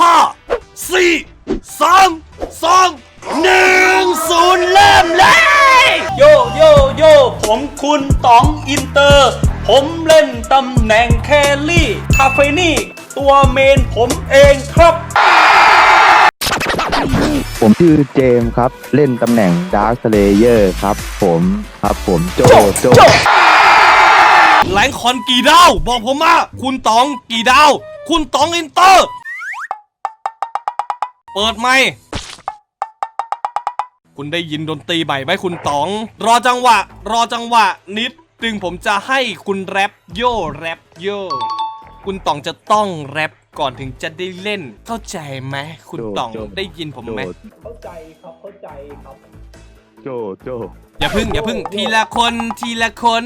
ห้าสี่สามสองหนึ่งศูนย์เริ่มเลยโยโยโยผมคุณต๋องอินเตอร์ ผมเล่นตำแหน่งแคลรี่คาเฟนี่ ตัวเมนผมเองครับ ผมชื่อเจมส์ครับ เล่นตำแหน่งดาร์ s สเลเยอร์ครับ ผมครับผมโจโจแหลงคอนกี่ดาว บอกผมมา คุณต๋องกี่ดาว คุณต๋องอินเตอร์ เปิดไมค์คุณได้ยินดนตรีใหม่ไหมคุณต๋อง รอจังหวะ รอจังหวะ นิดนึงผมจะให้คุณแรปโย่แรปโย่คุณต๋องจะต้องแรปก่อนถึงจะได้เล่น เข้าใจไหมคุณต๋องได้ยินผมไหมเข้าใจครับเข้าใจครับ โจโจอย่าพึ่งอย่าพึ่งทีละคนทีละคน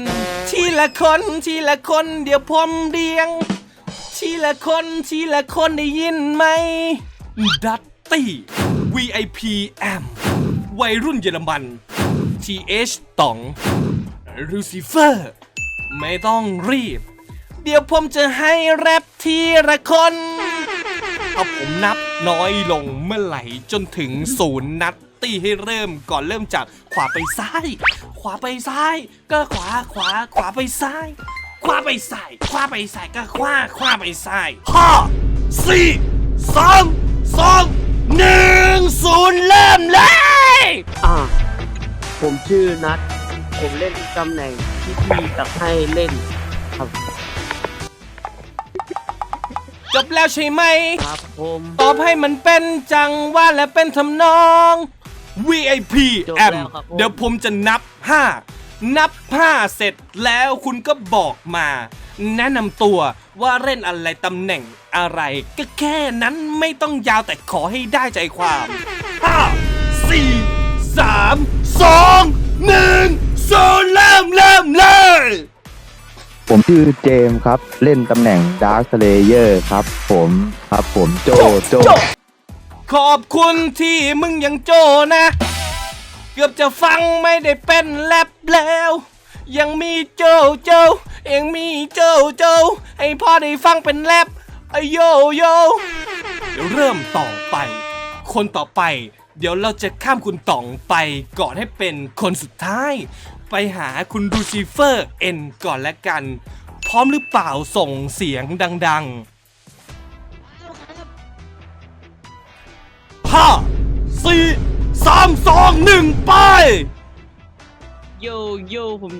ทีละคนทีละคน เดี๋ยวผมเรียง ทีละคนทีละคนได้ยินไหมดัต ตี้ VIP แอมวัยรุ่นเยอรมัน TH ต๋องลูซิเฟอร์ ไม่ต้องรีบ เดี๋ยวผมจะให้แรปทีละคน เอาผมนับน้อยลงเมื่อไหร่จนถึงศูนย์นัดตีให้เริ่มก่อนเริ่มจากขวาไปซ้าย ขวาไปซ้าย ก็ขวาขวาขวาไปซ้าย ขวาไปซ้ายขวาไปซ้ายก็ขวาขวาไปซ้ายห้าสี่สามสอง หนึ่งศูนย์เริ่มเลย อ่า ผมชื่อนัทผมเล่นตำแหน่งที่พี่ตักให้เล่นครับจบแล้วใช่ไหม ครับผมตอบให้มันเป็นจังหว่าและเป็นทำนอง VIP จบแอมแล้วครับผมเดี๋ยวผมจะนับ 5 นับ 5 เสร็จแล้วคุณก็บอกมา แนะนำตัวว่าเล่นอะไรตำแหน่งอะไร ก็แค่นั้นไม่ต้องยาวแต่ขอให้ได้ใจความ5 4 3 2 1 0เริ่มเริ่มเลยผมชื่อเจมส์ครับ เล่นตำแหน่งดาร์ s สเลเยอร์ครับ ผมครับผมโจโจ ขอบคุณที่มึงยังโจนะ เกือบจะฟังไม่ได้เป็นแรปแล้ว ยังมีโจโจยังมีโจโจให้พ่อได้ฟังเป็นแรปไอโยโยเดี๋ยวเริ่มต่อไป คนต่อไป เดี๋ยวเราจะข้ามคุณต่องไปก่อนให้เป็นคนสุดท้าย ไปหาคุณดูซิเฟอร์เอ็นก่อนละกัน พร้อมหรือเปล่าส่งเสียงดังๆห้าสี่ โยโย่ผม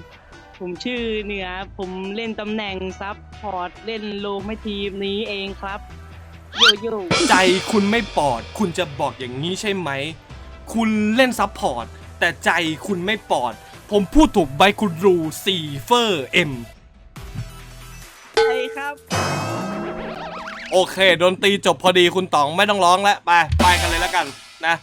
ผมชื่อเนื้อผมเล่นตำแหน่งซับพอร์ตเล่นโลไม่ทีมนี้เองครับ โยโย่ใจคุณไม่ปอด คุณจะบอกอย่างนี้ใช่ไหม คุณเล่นซับพอร์ต แต่ใจคุณไม่ปอด ผมพูดถูกใบคุณรูซีเฟอร์เอ็มใช่ครับ โอเคดนตรีจบพอดีคุณต๋องไม่ต้องร้องแล้ว ไป ไปกันเลยแล้วกันนะ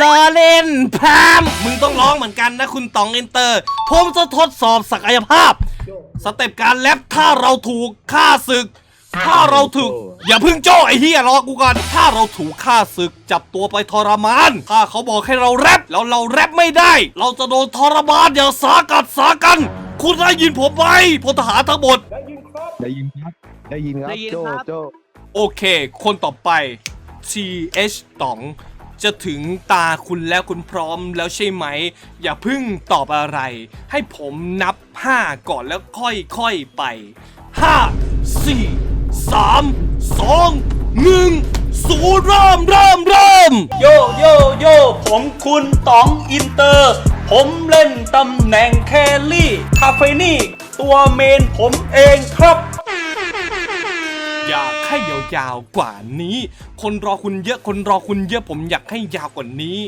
ล้อเล่นพามมึงต้องร้องเหมือนกันนะคุณต๋องอินเตอร์ ผมจะทดสอบศักยภาพ สเต็ปการแรปถ้าเราถูกฆ่าศึก ถ้าเราถูก อย่าเพึ่งโจ้ไอ้เฮียรอกูก่อนถ้าเราถูกฆ่าศึกจับตัวไปทรมาน ถ้าเขาบอกให้เราแรปแล้วเราแรปไม่ได้ เราจะโดนทรมานอย่างสากัดสากัน คุณได้ยินผมไหมพลทหารทั้งหมด ได้ยินครับ ได้ยินครับได้ยินโจครับโจโอเค คนต่อไป TH ต๋อง จะถึงตาคุณแล้วคุณพร้อมแล้วใช่ไหม อย่าพึ่งตอบอะไร ให้ผมนับ 5 ก่อนแล้วค่อยๆไป 5 4 3 2 1ศูนย์เริ่มเริ่มเริ่มโยโยโยผมคุณต๋องอินเตอร์ ผมเล่นตำแหน่งแคลรี่ คาเฟนี่ ตัวเมนผมเองครับ อยากให้ยาวๆกว่านี้ คนรอคุณเยอะคนรอคุณเยอะผมอยากให้ยาวกว่านี้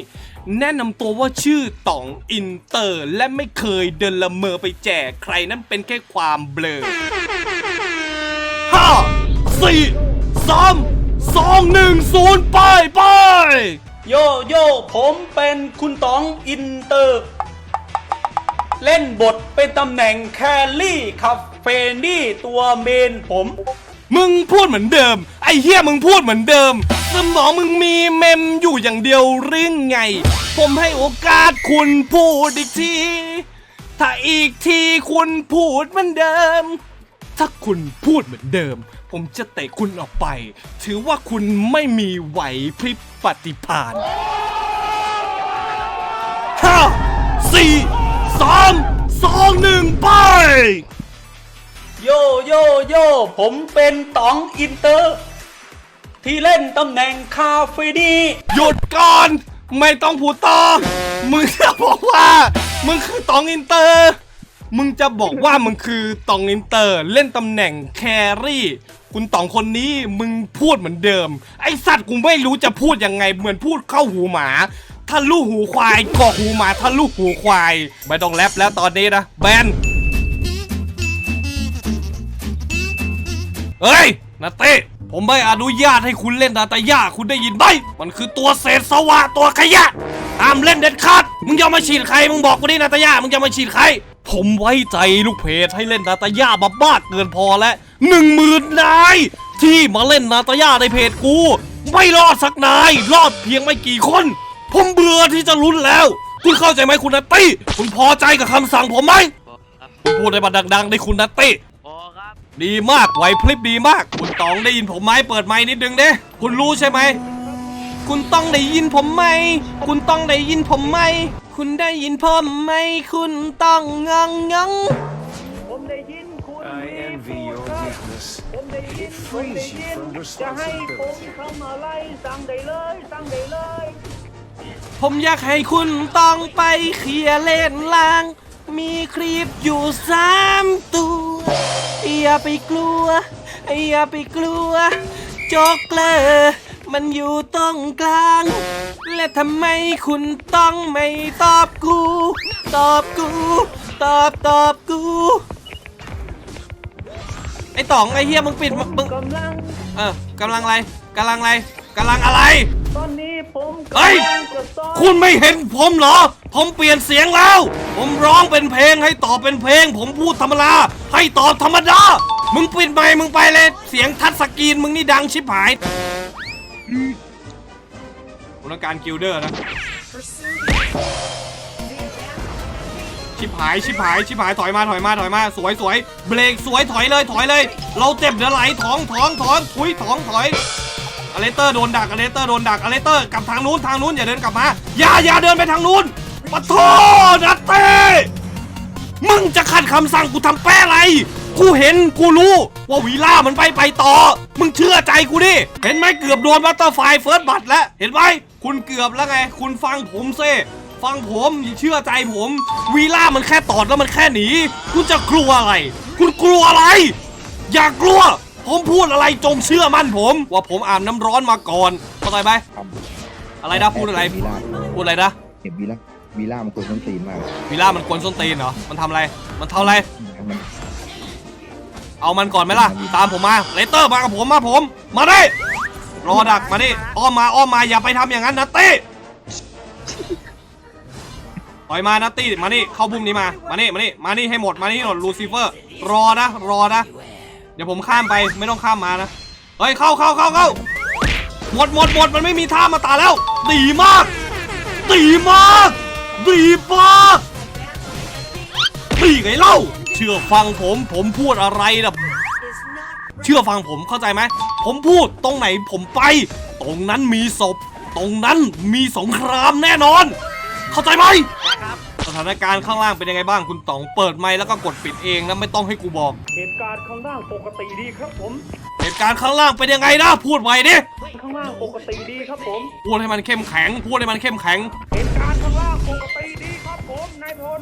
แนะนำตัวว่าชื่อต๋องอินเตอร์ และไม่เคยเดินละเมอไปแจกใครนั้นเป็นแค่ความเบลอห้าสี่สามสองหนึ่งศูนย์ไปไปโยโย่ผมเป็นคุณต๋องอินเตอร์ เล่นบทเป็นตำแหน่งแคลรี่คาเฟนี่ตัวเมนผม มึงพูดเหมือนเดิม ไอ้เฮียมึงพูดเหมือนเดิม สมองมึงมีเมมอยู่อย่างเดียวหรือไง ผมให้โอกาสคุณพูดอีกที ถ้าอีกทีคุณพูดเหมือนเดิม ถ้าคุณพูดเหมือนเดิม ผมจะเตะคุณออกไป ถือว่าคุณไม่มีไหวพริบปฏิภาณห้าสี่สามสองหนึ่งไป โยโยโยผมเป็นต๋องอินเตอร์ ที่เล่นตำแหน่งคาเฟดีหยุดก่อน ไม่ต้องพูดต่อ มึงจะบอกว่า มึงคือตองอินเตอร์ มึงจะบอกว่ามึงคือตองอินเตอร์ เล่นตำแหน่งแครี่ คุณตองคนนี้มึงพูดเหมือนเดิม ไอสัตว์กูไม่รู้จะพูดยังไง เหมือนพูดเข้าหูหมาทะลุหูควายกอกหูหมาทะลุหูควาย ไม่ต้องแรปแล้วตอนนี้นะแบน เฮ้ยนาเต้ผมไม่อนุญาตให้คุณเล่นนาตาย่าคุณได้ยินไหมมันคือตัวเศษสวะตัวขยะห้ามเล่นเด็ดขาดมึงจะมาฉีดใครมึงบอกกูดินาตาย่ามึงจะมาฉีดใคร ผมไว้ใจลูกเพจให้เล่นนาตาย่าบ้าบ้าเกินพอแล้วหนึ่งหมื่นนาย ที่มาเล่นนาตาย่าในเพจกู ไม่รอดสักนาย รอดเพียงไม่กี่คน ผมเบื่อที่จะลุ้นแล้ว คุณเข้าใจไหมคุณนัตตี้คุณพอใจกับคำสั่งผมไหมคุณพูดได้มาดังๆในคุณนัตตี้ ดีมากไหวพลิบดีมาก คุณตองได้ยินผมไหมเปิดไมค์นิดนึงเด้คุณรู้ใช่ไหม คุณต้องได้ยินผมไหม คุณต้องได้ยินผมไหม คุณได้ยินผมไหม คุณต้องงงงงผมได้ยินคุณ I envy your weakness. ผมได้ยิน It frees you from จะให้ผม responsibility. ทำอะไรสั่งได้เลยสั่งได้เลย ผมอยากให้คุณต้องไปเคลียร์เลนล่าง มีคลิปอยู่สามตัว อย่าไปกลัว อย่าไปกลัวโจกเลอมันอยู่ตรงกลาง และทำไมคุณต้องไม่ตอบกู ตอบกู ตอบตอบกู ไอ้ต๋องไอ้เฮียมึงปิดมึงมึงกำลังเออกำลังอะไรกำลังอะไรกำลังอะไร ตอนนี้ ผมเฮ้ยกำลังจะซ้อมคุณไม่เห็นผมเหรอ ผมเปลี่ยนเสียงแล้ว ผมร้องเป็นเพลงให้ตอบเป็นเพลง ผมพูดธรรมดาให้ตอบธรรมดา มึงปิดไมค์มึงไปเลย เสียงทัชสกรีนมึงนี่ดังชิบหายผมต้องการกิลเดอร์นะ ชิบหายชิบหายชิบหายถอยมาถอยมาถอยมา สวยสวยเบรกสวยถอยเลยถอยเลย เราเจ็บเดี๋ยวไหลท้องท้องท้องทุยท้องถอย อเลสเตอร์โดนดักอเลสเตอร์โดนดักอเลสเตอร์กลับทางนู้นทางนู้นอย่าเดินกลับมา อย่าอย่าเดินไปทางนู้นปะโทนัตเต้มึงจะขัดคำสั่งกูทำแป้อะไร กูเห็นกูรู้ว่าวีล่ามันไปไปต่อ มึงเชื่อใจกูดิ เห็นไหมเกือบโดนบัตเตอร์ไฟเฟิร์สบัตแล้ว เห็นไหมคุณเกือบแล้วไง คุณฟังผมเซ่ฟังผมอย่าเชื่อใจผมวีล่ามันแค่ตอดแล้วมันแค่หนี คุณจะกลัวอะไร คุณกลัวอะไร อย่ากลัว ผมพูดอะไรจงเชื่อมั่นผม ว่าผมอาบน้ำร้อนมาก่อนเข้าใจไหมอะไรนะพูดอะไรวีล่าพูดอะไรนะเห็นวีล่าวีล่ามันควรต้นตีนมากวีล่ามันกวนส้นตีนเหรอมันทำอะไร มันทำอะไร มันเอามันก่อนไหมล่ะ ตามผมมาเลเตอร์มากับผมมาผม มาดิรอดักมาดิอ้อมมาอ้อมมาอย่าไปทำอย่างนั้นนะตี้ปล่อยมานะตี้มานี่เข้าบุ้มนี้มา มานี่มานี่มานี่ให้หมดมานี่หมดลูซิเฟอร์ รอนะ รอนะเดี๋ยวผมข้ามไปไม่ต้องข้ามมานะเฮ้ยเข้าเข้าเข้าเข้าหมดหมดหมดมันไม่มีท่ามาตาแล้ว ดีมาก ดีมาก ดีมากดีไงเล่า เชื่อฟังผมผมพูดอะไรนะเชื่อฟังผมเข้าใจไหม ผมพูดตรงไหนผมไป ตรงนั้นมีศพ ตรงนั้นมีสงครามแน่นอน เข้าใจไหม สถานการณ์ข้างล่างเป็นยังไงบ้างคุณต๋องเปิดไมค์แล้วก็กดปิดเองนะไม่ต้องให้กูบอก เหตุการณ์ข้างล่างปกติดีครับผม เหตุการณ์ข้างล่างเป็นยังไงนะพูดไว้ดิข้างล่างปกติดีครับผม พูดให้มันเข้มแข็ง พูดให้มันเข้มแข็ง เหตุการณ์ข้างล่างปกติดีครับผมนายพล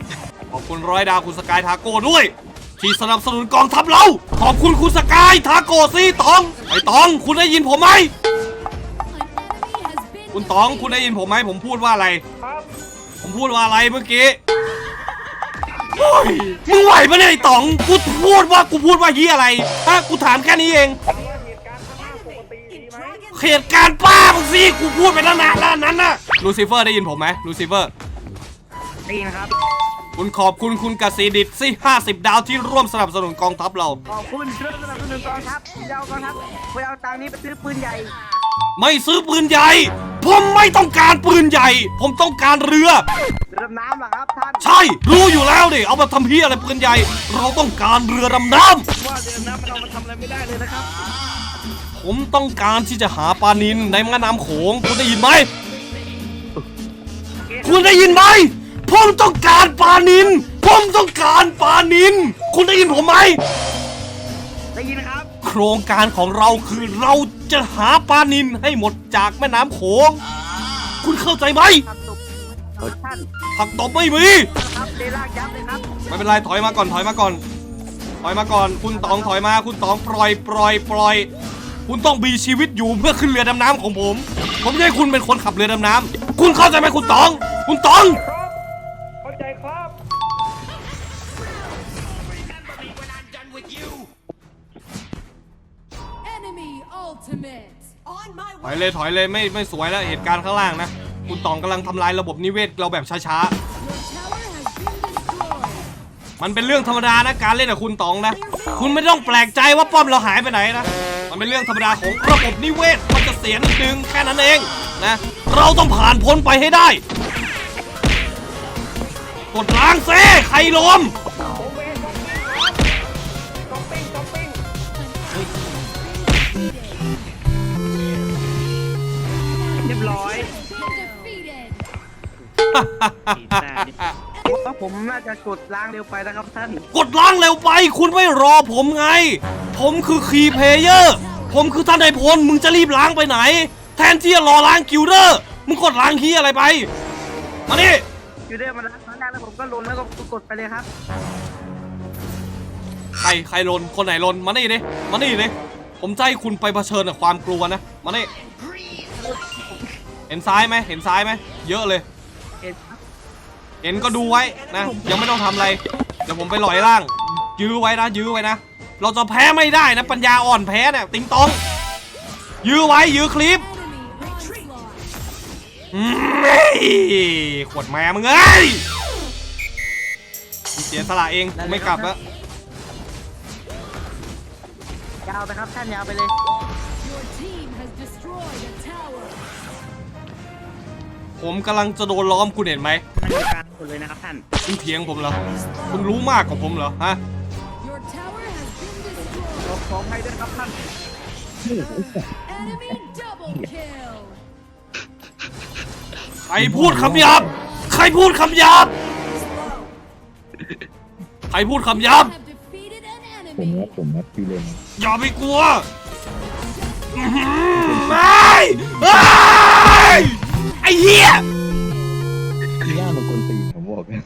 ขอบคุณร้อยดาวคุณสกายทาโก้ด้วย ที่สนับสนุนกองทัพเรา ขอบคุณคุณสกายทาโก้สิตองไอ้ตอง คุณได้ยินผมไหม คุณตองคุณได้ยินผมไหมผมพูดว่าอะไร ครับ ผมพูดว่าอะไรเมื่อกี้โอ้ยมึงไหวปะเนี่ยไอ้ต๋อง กูพูดว่ากูพูดว่าเฮียอะไรฮะกูถามแค่นี้เอง เหตุการณ์ข้างล่างปกติดีไหมเหตุการณ์ป้ามึงสิกูพูดไปตั้งนานแล้วอันนั้นน่ะ ลูซิเฟอร์ได้ยินผมไหมลูซิเฟอร์ได้ยินครับ คุณขอบคุณคุณกสิดิตสิ50 ดาวที่ร่วมสนับสนุนกองทัพเรา ขอบคุณช่วยสนับสนุนกองทัพเจ้ากองทัพไปเอาตังค์นี้ไปซื้อปืนใหญ่ ไม่ซื้อปืนใหญ่ ผมไม่ต้องการปืนใหญ่ ผมต้องการเรือ เรือดำน้ำเหรอครับท่านใช่ รู้อยู่แล้วดิเอามาทำเพี้ยอะไรปืนใหญ่ เราต้องการเรือดำน้ำเดือนนะมันเอามาทำอะไรไม่ได้เลยนะครับผมต้องการที่จะหาปลานินในแม่น้ำโขงคุณได้ยินไหม คุณได้ยินไหม ผมต้องการปลานิน ผมต้องการปลานิน คุณได้ยินผมไหม ได้ยินครับ โครงการของเราคือเรา จะหาปลานินให้หมดจากแม่น้ำโขง คุณเข้าใจไหมผักตบท่านผักตบไม่มี ครับเลลากยับเลยครับไม่เป็นไรถอยมาก่อนถอยมาก่อน ถอยมาก่อน คุณตองถอยมา คุณตองปล่อยปล่อยปล่อย คุณต้องมีชีวิตอยู่เพื่อขึ้นเรือดำน้ำของผม ผมไม่ใช่คุณเป็นคนขับเรือดำน้ำคุณเข้าใจไหมคุณตอง คุณตอง เข้าใจครับ ถอยเลยถอยเลยไม่ไม่สวยแล้วเหตุการณ์ข้างล่างนะ คุณตองกำลังทำลายระบบนิเวศเราแบบช้า Your tower has been destroyed. ๆมันเป็นเรื่องธรรมดานะการเล่นกับคุณตองนะ คุณไม่ต้องแปลกใจว่าป้อมเราหายไปไหนนะ มันเป็นเรื่องธรรมดาของระบบนิเวศ มันจะเสียนิดนึงแค่นั้นเองนะ เราต้องผ่านพ้นไปให้ได้ กดล้างเซ่ใครลม เรียบร้อย Defeated. ผมว่าผมน่าจะกดล้างเร็วไปนะครับท่าน กดล้างเร็วไป คุณไม่รอผมไง ผมคือคีย์เพลเยอร์ ผมคือท่านนายพล มึงจะรีบล้างไปไหน แทนที่จะรอล้างกิลเดอร์ มึงกดล้างคีย์อะไรไป มานี่อยู่ได้มาล้างล้างได้แล้วผมก็ลนแล้วก็กดไปเลยครับ ใครใครลน คนไหนลน มานี่ดิมานี่ดิผมจะให้คุณไปเผชิญกับความกลัวนะ มานี่ เห็นซ้ายไหมเห็นซ้ายไหมเยอะเลยเห็นครับเห็นก็ดูไว้นะ ยังไม่ต้องทำอะไรเดี๋ยวผมไปหลอยล่าง ยื้อไว้นะ ยื้อไว้นะ เราจะแพ้ไม่ได้นะ ปัญญาอ่อนแพ้เนี่ยติงตอง ยื้อไว้ ยื้อคลิป Enemy onslaught. อืมเฮ้ยขวดแม่มึงเอ้ยกูเสียสละเองกูไม่กลับแล้วยาวไปครับท่านยาวไปเลย ผมกำลังจะโดนล้อมคุณเห็นไหมมันอยู่กลางหมดเลยนะครับท่าน คุณเถียงผมเหรอคุณรู้มากกว่าผมเหรอฮะ Your tower has been ขอ destroyed. ขอให้ด้วยครับท่าน Enemy double kill. ใครพูดคำหยาบ ใครพูดคำหยาบ ใครพูดคำหยาบ Have defeated an ผม enemy. นะผมนะพี่เล่นอย่าไปกลัวอื้อหือไม่เอ้ย ไอ้เหี้ยพี่ย่ามันคนตีนผมบอกเลย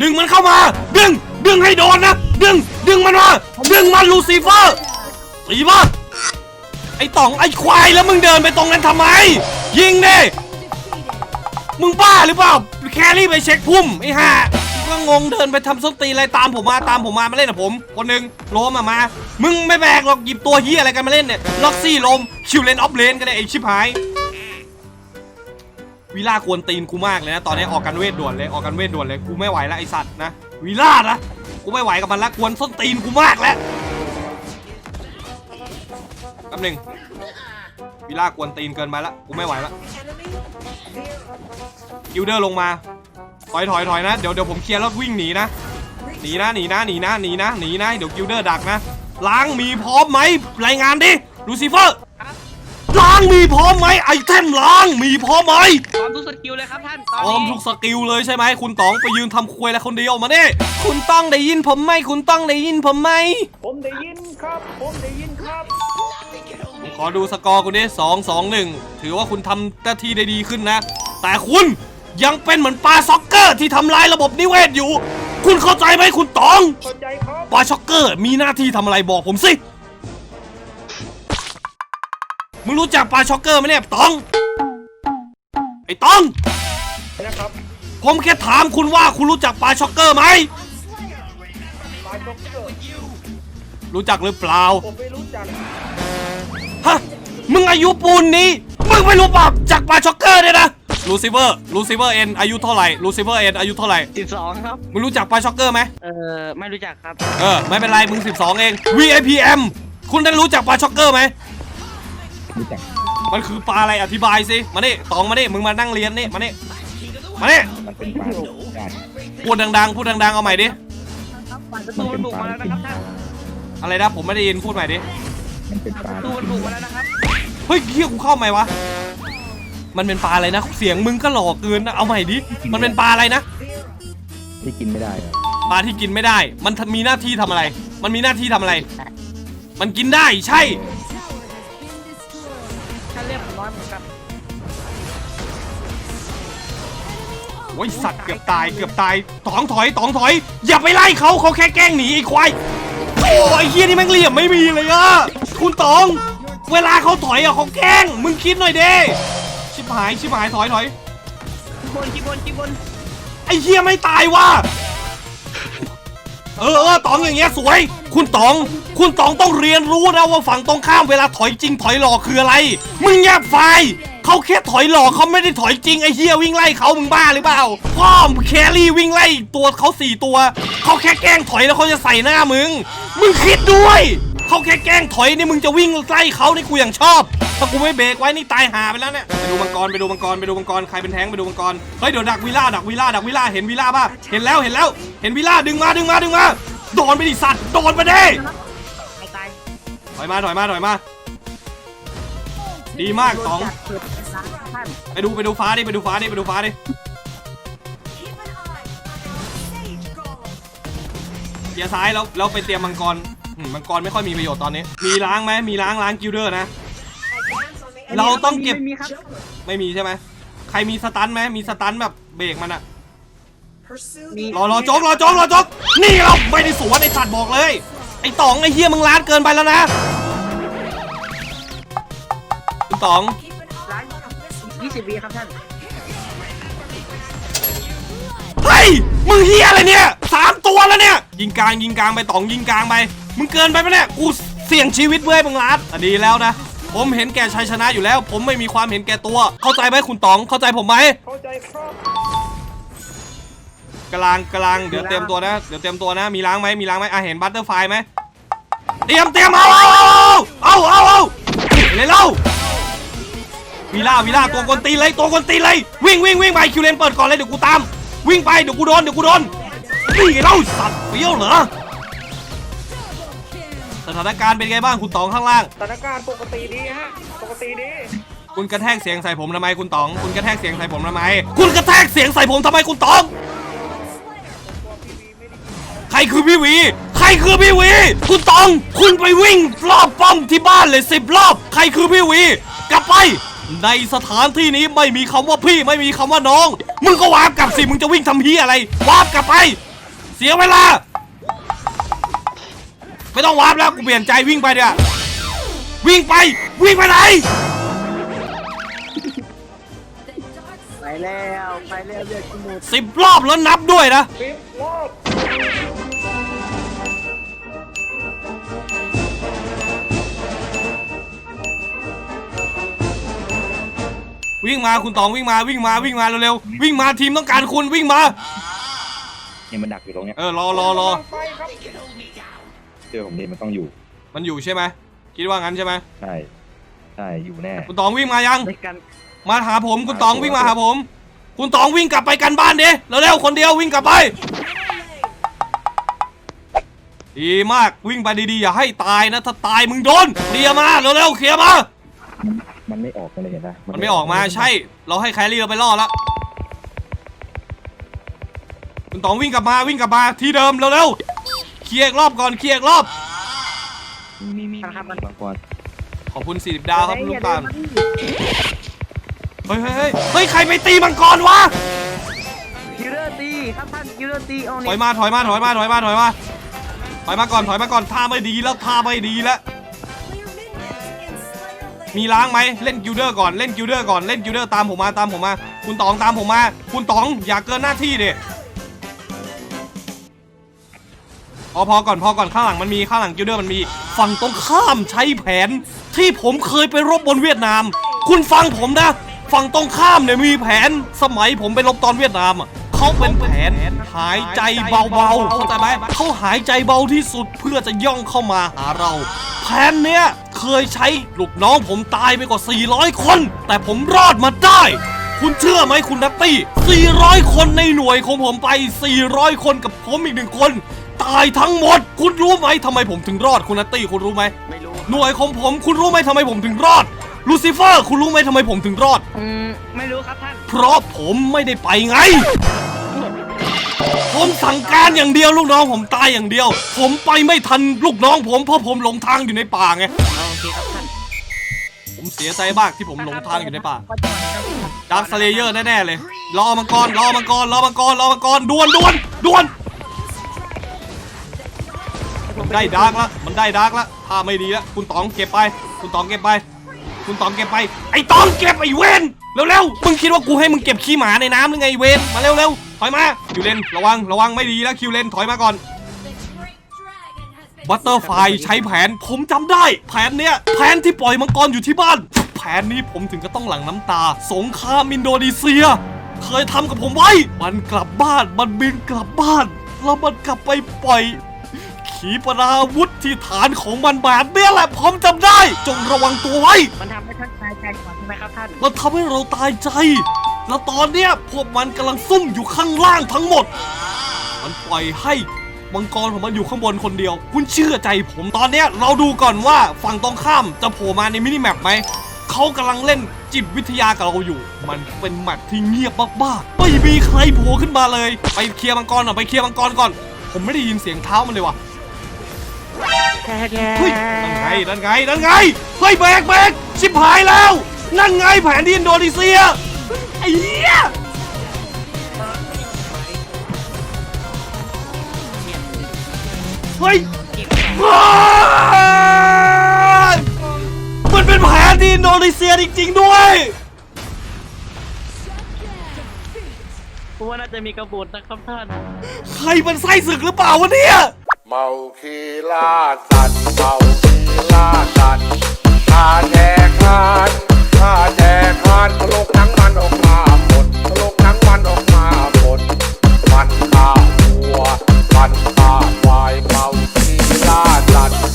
ดึงมันเข้ามา ดึง ดึงให้โดนนะ ดึง ดึงมันมา ดึงมันลูซิเฟอร์ตีมาไอ้ต่องไอ้ควายแล้วมึงเดินไปตรงนั้นทำไม ยิงดิ Defeated. มึงบ้าหรือเปล่า แครี่ไปเช็คพุ่มไอ้ห่ากูก็งงเดินไปทำส้นตีนอะไรตามผมมาตามผมมามาเล่นกับผม คนหนึ่งโลมอะมา มึงไม่แบกหรอกหยิบตัวเฮียอะไรกันมาเล่นเนี่ย ล็อกซี่ลมคิวเลนออฟเลนกันเนี่ยไอ้ชิบหาย วีล่ากวนตีนกูมากเลยนะ ตอนนี้ออกกันเวทด่วนเลยออกกันเวทด่วนเลยกูไม่ไหวแล้วไอสัตว์นะวีล่านะกูไม่ไหวกับมันละกวนส้นตีนกูมากแล้วแป๊บหนึงวีล่ากวนตีนเกินไปละกูไม่ไหวละกิลเดอร์ลงมาถอยถอยถอยนะเดี๋ยวเดี๋ยวผมเคลียร์แล้ววิ่งหนีนะหนีนะหนีนะหนีนะหนีนะหนีนะเดี๋ยวกิลเดอร์ดักนะล้างมีพร้อมไหมรายงานดิลูซิเฟอร์ ล้างมีพร้อมไหมไอเทมล้างมีพร้อมไหมพร้อมทุกสกิลเลยครับท่านตอนพร้อมนี้ทุกสกิลเลยใช่ไหมคุณต๋องไปยืนทำควยแล้วคนเดียวมาดิคุณต้องได้ยินผมไหมคุณต้องได้ยินผมไหมผมได้ยินครับ ผมได้ยินครับขอดูสกอร์คุณดิสองสองหนึ่งถือว่าคุณทำหน้าที่ได้ดีขึ้นนะ แต่คุณยังเป็นเหมือนปลาซ็อกเกอร์ที่ทำลายระบบนิเวศอยู่ คุณเข้าใจไหมคุณต๋อง เข้าใจครับปลาช็อกเกอร์มีหน้าที่ทำอะไรบอกผมสิ มึงรู้จักปลาช็อกเกอร์ไหมเนี่ยต๋อง ไอ้ต๋อง นะครับ ผมแค่ถามคุณว่าคุณรู้จักปลาช็อกเกอร์ไหม ปลาจ็อกเกอร์ รู้จักหรือเปล่า ผมไม่รู้จัก ฮะ มึงอายุปูนนี้ มึงไม่รู้ปรับจากปลาช็อกเกอร์เนี่ยนะ ลูซิเฟอร์ ลูซิเฟอร์เอ็นอายุเท่าไหร่ ลูซิเฟอร์เอ็นอายุเท่าไหร่ สิบสองครับ มึงรู้จักปลาช็อกเกอร์ไหม เอ่อไม่รู้จักครับ เออ ไม่เป็นไร มึง 12 เอง VIPM คุณได้รู้จักปลาช็อกเกอร์ไหม รู้จักมันคือปลาอะไรอธิบายสิมานี่ตองมานี่มึงมานั่งเรียนนี่มานี่มานี่มันเป็นปลาการพูดดังๆ พูดดังๆ เอาใหม่ดิฝ่ายศัตรูมันบุกมาแล้วนะครับท่านอะไรนะผมไม่ได้ยินพูดใหม่ดิ มันเป็นปลาศัตรูมันบุกมาแล้วนะครับ เฮ้ยเฮียกูเข้าไหมวะ มันเป็นปลาอะไรนะ เสียงมึงก็หลอกเกินนะ เอาใหม่ดิ มันเป็นปลาอะไรนะ ที่กินไม่ได้ครับปลาที่กินไม่ได้ มันมีหน้าที่ทำอะไร มันมีหน้าที่ทำอะไร มันกินได้ใช่ อ้ยสัตว์เกือบตายเกือบตายตองถอยตองถอย อย่าไปไล่เขาเขาแค่แกล้งหนีไอ้ควายโอ้ยไอ้เฮียนี่แม่งเหลี่ยมไม่มีเลยอะคุณตอง เวลาเขาถอยอะเขาแกล้ง มึงคิดหน่อยเด้ชิบหายชิบหายถอยถอยบนจีบนจีบนไอ้เฮียไม่ตายว่ะเออเออตองอย่างเงี้ยสวย คุณตอง คุณตองต้องเรียนรู้นะว่าฝั่งตรงข้ามเวลาถอยจริงถอยหลอกคืออะไร มึงแยบไฟ เขาแค่ถอยหลอกเขาไม่ได้ถอยจริงไอ้เฮียวิ่งไล่เขามึงบ้าหรือเปล่าพ่อมแครี่วิ่งไล่ตัวเขาสี่ตัวเขาแค่แกล้งถอยแล้วเขาจะใส่หน้ามึง มึงคิดด้วยเขาแค่แกล้งถอยนี่มึงจะวิ่งไล่เขานี่กูอย่างชอบ ถ้ากูไม่เบรกไว้นี่ตายหาไปแล้วเนี่ยไปดูมังกรไปดูมังกรไปดูมังกรใครเป็นแท้งไปดูมังกรเฮ้ยเดี๋ยวดักวิล่าดักวิล่าดักวิล่าเห็นวิล่าป่ะเห็นแล้วเห็นแล้ว เห็นวิล่าดึงมาดึงมาดึงมาโดนไปดิสัตว์โดนไปดิตายตายถอยมาถอยมาถอยมา ดีมากสองจัดเปิดร้านท่านไปดูไปดูฟ้าดิไปดูฟ้าดิไปดูฟ้าดิเกียร์ซ้ายแล้วแล้วไปเตรียมมังกรอืมมังกรไม่ค่อยมีประโยชน์ตอนนี้ มีล้างไหมมีล้างล้างกิลเดอร์นะเราต้องเก็บ ไม่มีครับไม่มีใช่ไหมใครมีสตันไหมมีสตันแบบเบรกมันอะมีรอรอโจ๊กรอโจ๊กรอโจ๊กนี่เราไม่ได้สวนไอ้สัตว์บอกเลย ไอ้ต๋องไอ้เฮียมึงล้านเกินไปแล้วนะ คุณต๋องร้านยี่สิบวิครับท่านเฮ้ยมึงเฮียอะไรเนี่ยสามตัวแล้วเนี่ย ยิงกลางยิงกลางไปต๋องยิงกลางไป มึงเกินไปปะเนี่ยกูเสี่ยงชีวิตเพื่อให้มึงล้านอะดีแล้วนะ ผมเห็นแก่ชัยชนะอยู่แล้ว ผมไม่มีความเห็นแก่ตัว เข้าใจไหมคุณต๋องเข้าใจผมไหมเข้าใจครับกลางกลางเดี๋ยวเตรียมตัวนะเดี๋ยวเตรียมตัวนะมีล้างไหมมีล้างไหมอะเห็นบัตเตอร์ไฟไหมเตรียมเตรียมเอาเอาเอาเอาเอาเลยเล่า วีล่าวีล่าตัวกวนตีนเลยตัวกวนตีนเลยวิ่งวิ่งวิ่งไปคิวเลนเปิดก่อนเลยเดี๋ยวกูตาม วิ่งไปเดี๋ยวกูโดนเดี๋ยวกูโดนนี่ไงเล่าสัตว์เปรี้ยวเหรอสถานการณ์เป็นไงบ้างคุณต๋องข้างล่าง สถานการณ์ปกติดีฮะ ปกติดี คุณกระแทกเสียงใส่ผมทำไมคุณต๋อง คุณกระแทกเสียงใส่ผมทำไม คุณกระแทกเสียงใส่ผมทำไมคุณต๋อง ใครคือพี่หวี ใครคือพี่หวี คุณต๋อง คุณไปวิ่งรอบป้อมที่บ้านเลยสิบรอบ ใครคือพี่หวี กลับไป ในสถานที่นี้ไม่มีคำว่าพี่ไม่มีคำว่าน้อง มึงก็วาร์ปกลับสิมึงจะวิ่งทำเฮียอะไรวาร์ปกลับไป เสียเวลา ไม่ต้องวาร์ปแล้วกูเปลี่ยนใจวิ่งไปเดี๋ยววิ่งไป วิ่งไปไหนไปแล้ว ไปแล้วเลือดกูหมดสิบรอบแล้วนับด้วยนะสิบรอบ วิ่งมาคุณตองวิ่งมาวิ่งมาวิ่งมาเร็วๆวิ่งมาทีมต้องการคุณวิ่งมาเนี่ยมันดักอยู่ตรงเนี้ยเออรอรอรอไปครับเจอผมนี่มันต้องอยู่ มันอยู่ใช่ไหมคิดว่างั้นใช่ไหมใช่ใช่อยู่แน่คุณตองวิ่งมายังด้วยกันมาหาผมคุณตองวิ่งมาหาผม คุณตองวิ่งกลับไปกันบ้านดิเร็วๆคนเดียววิ่งกลับไป ดีมากวิ่งไปดีๆอย่าให้ตายนะถ้าตายมึงโดนเคลียร์มาเร็วๆเคลียร์มา มันไม่ออกมาเลยเห็นปะมันไม่ออกมาใช่ เราให้แครี่เราไปล่อแล้วคุณตองวิ่งกลับมาวิ่งกลับมาที่เดิมเร็วๆเคลียร์อีกรอบก่อนเคลียร์อีกรอบ มีมีครับมันบางกรขอบคุณ40ดาวครับคุณลูกตาลเฮ้ยเฮ้ยเฮ้ยเฮ้ยเฮ้ยใครไปตีมังกรวะคิลเลอร์ตีครับท่านคิลเลอร์ตีเอาถเนี่อยยมาถอยมาถอยมาถอยมาถอยมาถอยมาก่อนถอยมาก่อนท่าไม่ดีแล้วท่าไม่ดีแล้ว มีล้างไหมเล่นกิลเดอร์ก่อนเล่นกิลเดอร์ก่อนเล่นกิลเดอร์ตามผมมาตามผมมา คุณตองตามผมมา คุณตองอย่าเกินหน้าที่เดิพอพอก่อนพอก่อนข้างหลังมันมีข้างหลังกิลเดอร์มันมีฝั่งตรงข้ามใช้แผน ที่ผมเคยไปรบบนเวียดนาม คุณฟังผมนะ ฝั่งตรงข้ามเนี่ยมีแผนสมัยผมไปรบตอนเวียดนามอะเขาเป็นแผนหายใจเบาๆเข้าใจไหมเขาหายใจเบาที่สุดเพื่อจะย่องเข้ามาหาเรา แผนเนี้ยเคยใช้ลูกน้องผมตายไปกว่า 400 คน แต่ผมรอดมาได้ คุณเชื่อไหมคุณนัตตี้ 400 คนในหน่วยของผมไป 400 คนกับผมอีกหนึ่งคน ตายทั้งหมด คุณรู้ไหมทำไมผมถึงรอดคุณนัตตี้คุณรู้ไหมไม่รู้หน่วยของผม คุณรู้ไหมทำไมผมถึงรอด ลูซิเฟอร์ คุณรู้ไหมทำไมผมถึงรอด อืมไม่รู้ครับท่าน เพราะผมไม่ได้ไปไง ผมสั่งการอย่างเดียวลูกน้องผมตายอย่างเดียว ผมไปไม่ทันลูกน้องผมเพราะผมหลงทางอยู่ในป่าไงโอเคครับท่านผมเสียใจมากที่ผมหลงทางอยู่ในป่า ดาร์คสเลเยอร์แน่ๆเลย รอมังกร รอมังกร รอมังกร รอมังกรด่วนด่วนด่วน มันได้ดาร์กละ มันได้ดาร์กละถ้าไม่ดีละคุณต๋องเก็บไป คุณต๋องเก็บไป คุณต๋องเก็บไป ไอ้ต๋องเก็บไอ้เวนเร็วๆ มึงคิดว่ากูให้มึงเก็บขี้หมาในน้ำหรือไงไอ้เวนมาเร็วๆ ถอยมาคิวเลนระวังระวังไม่ดีแล้วคิวเลนถอยมาก่อน The great dragon has been บัตเตอร์ไฟใช้แผนผมจำได้ แผนเนี้ยแผนที่ปล่อยมังกรอยู่ที่บ้าน แผนนี้ผมถึงก็ต้องหลั่งน้ำตา สงครามอินโดนีเซีย เคยทำกับผมไว้ มันกลับบ้านมันบินกลับบ้านแล้วมันกลับไปปล่อยขีปนาวุธที่ฐานของมันแบบเนี้ยแหละผมจำได้ จงระวังตัวไว้ มันทำให้ท่านตายใจก่อนใช่ไหมครับท่าน มันทำให้เราตายใจ แล้วตอนเนี้ยพวกมันกำลังซุ่มอยู่ข้างล่างทั้งหมด มันปล่อยให้มังกรของมันอยู่ข้างบนคนเดียว คุณเชื่อใจผมตอนเนี้ยเราดูก่อนว่าฝั่งตรงข้ามจะโผล่มาในมินิแมปไหมเขากำลังเล่นจิตวิทยากับเราอยู่ มันเป็นแมปที่เงียบมากๆไม่มีใครโผล่ขึ้นมาเลย ไปเคลียร์มังกรก่อนไปเคลียร์มังกรก่อน ผมไม่ได้ยินเสียงเท้ามันเลยว่ะเฮ้ยนั่นไงนั่นไงนั่นไงเฮ้ยแบกแบกชิบหายแล้ว นั่นไงแผนที่อินโดนีเซีย เหี้ยเฮ้ยว้ายมันเป็นแผนที่อินโดนีเซียจริงๆด้วยเพราะว่าน่าจะมีกระบฏนะครับท่านใครมันไส้ศึกหรือเปล่าวะเนี่ย เมาคีล่าสัตว์เมาคีล่าสัตว์ขาแทกขาน มันออกมาหมดลกนังมันออกมาหมดมันฆ่าวัว มันฆ่าควายเาที่ล่าสัต